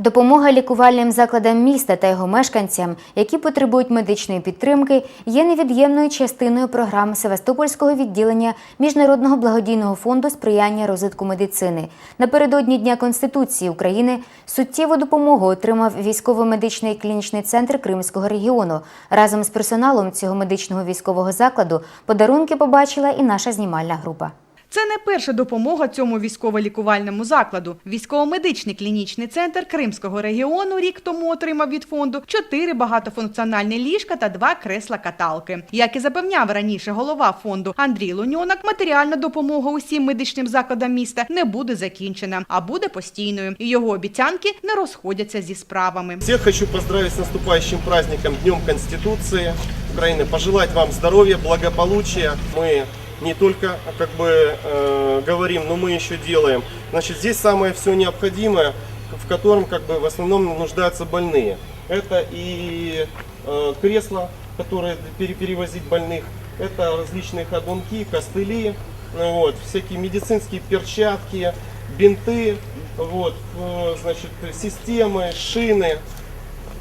Допомога лікувальним закладам міста та його мешканцям, які потребують медичної підтримки, є невід'ємною частиною програм Севастопольського відділення Міжнародного благодійного фонду сприяння розвитку медицини. Напередодні Дня Конституції України суттєву допомогу отримав військово-медичний клінічний центр Кримського регіону. Разом з персоналом цього медичного військового закладу подарунки побачила і наша знімальна група. Це не перша допомога цьому військово-лікувальному закладу. Військово-медичний клінічний центр Кримського регіону рік тому отримав від фонду чотири багатофункціональні ліжка та два кресла-каталки. Як і запевняв раніше голова фонду Андрій Луньонок, матеріальна допомога усім медичним закладам міста не буде закінчена, а буде постійною. І його обіцянки не розходяться зі справами. Всех хочу поздравить с наступающим праздником, Днем Конституции Украины. Пожелать вам здоровья, благополучия. Мы не только как бы э, говорим, но мы еще делаем. Значит, здесь самое все необходимое, в котором как бы в основном нуждаются больные. Это и э, кресла, которые пере- перевозить больных, это различные ходунки, костыли, ну вот, всякие медицинские перчатки, бинты, вот, э, значит, системы, шины.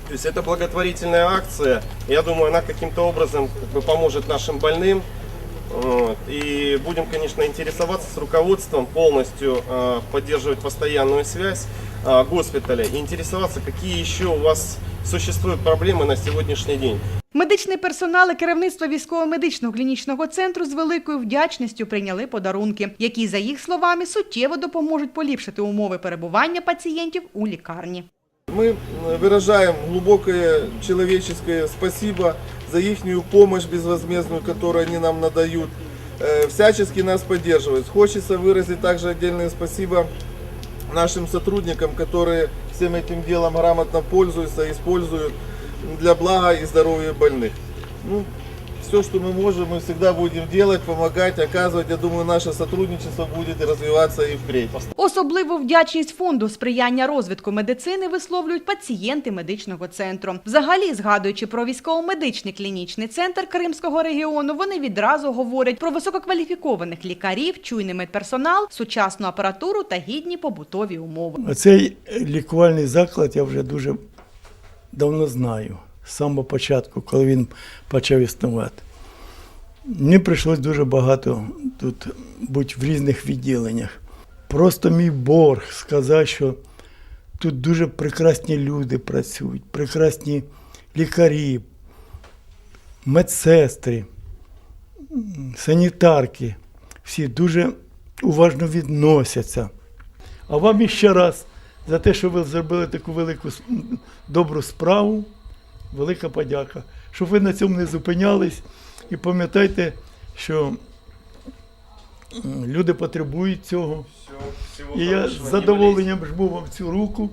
То есть это благотворительная акция. Я думаю, она каким-то образом как бы, поможет нашим больным. Вот. И будем, конечно, интересоваться с руководством, полностью э, поддерживать постоянную связь э, госпиталя и интересоваться, какие еще у вас существуют проблемы на сегодняшний день. Медичний персонал і керівництво військово-медичного клінічного центру з великою вдячністю прийняли подарунки, які, за їх словами, суттєво допоможуть поліпшити умови перебування пацієнтів у лікарні. Мы э, выражаем глубокое человеческое спасибо за их помощь безвозмездную, которую они нам надают. Э, Всячески нас поддерживают. Хочется выразить также отдельное спасибо нашим сотрудникам, которые всем этим делом грамотно пользуются, используют для блага и здоровья больных. Ну, все, что мы можем, мы всегда будем делать, помогать, оказывать. Я думаю, наше сотрудничество будет развиваться и впредь. Особливу вдячність фонду сприяння розвитку медицини висловлюють пацієнти медичного центру. Взагалі, згадуючи про військово-медичний клінічний центр Кримського регіону, вони відразу говорять про висококваліфікованих лікарів, чуйний медперсонал, сучасну апаратуру та гідні побутові умови. Оцей лікувальний заклад я вже дуже давно знаю, з самого початку, коли він почав існувати. Мені прийшлось дуже багато тут бути в різних відділеннях. Просто мій борг сказати, що тут дуже прекрасні люди працюють, прекрасні лікарі, медсестри, санітарки. Всі дуже уважно відносяться. А вам іще раз за те, що ви зробили таку велику добру справу. Велика подяка. Щоб ви на цьому не зупинялись і пам'ятайте, що люди потребують цього. І я з задоволенням жму вам цю руку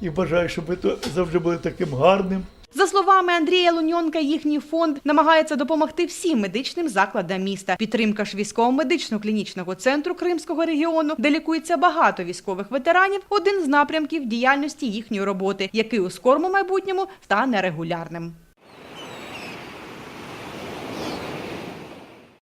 і бажаю, щоб ви завжди були таким гарним. За словами Андрія Луньонка, їхній фонд намагається допомогти всім медичним закладам міста. Підтримка ж військово-медичного клінічного центру Кримського регіону, де лікується багато військових ветеранів, один з напрямків діяльності їхньої роботи, який у скорому майбутньому стане регулярним.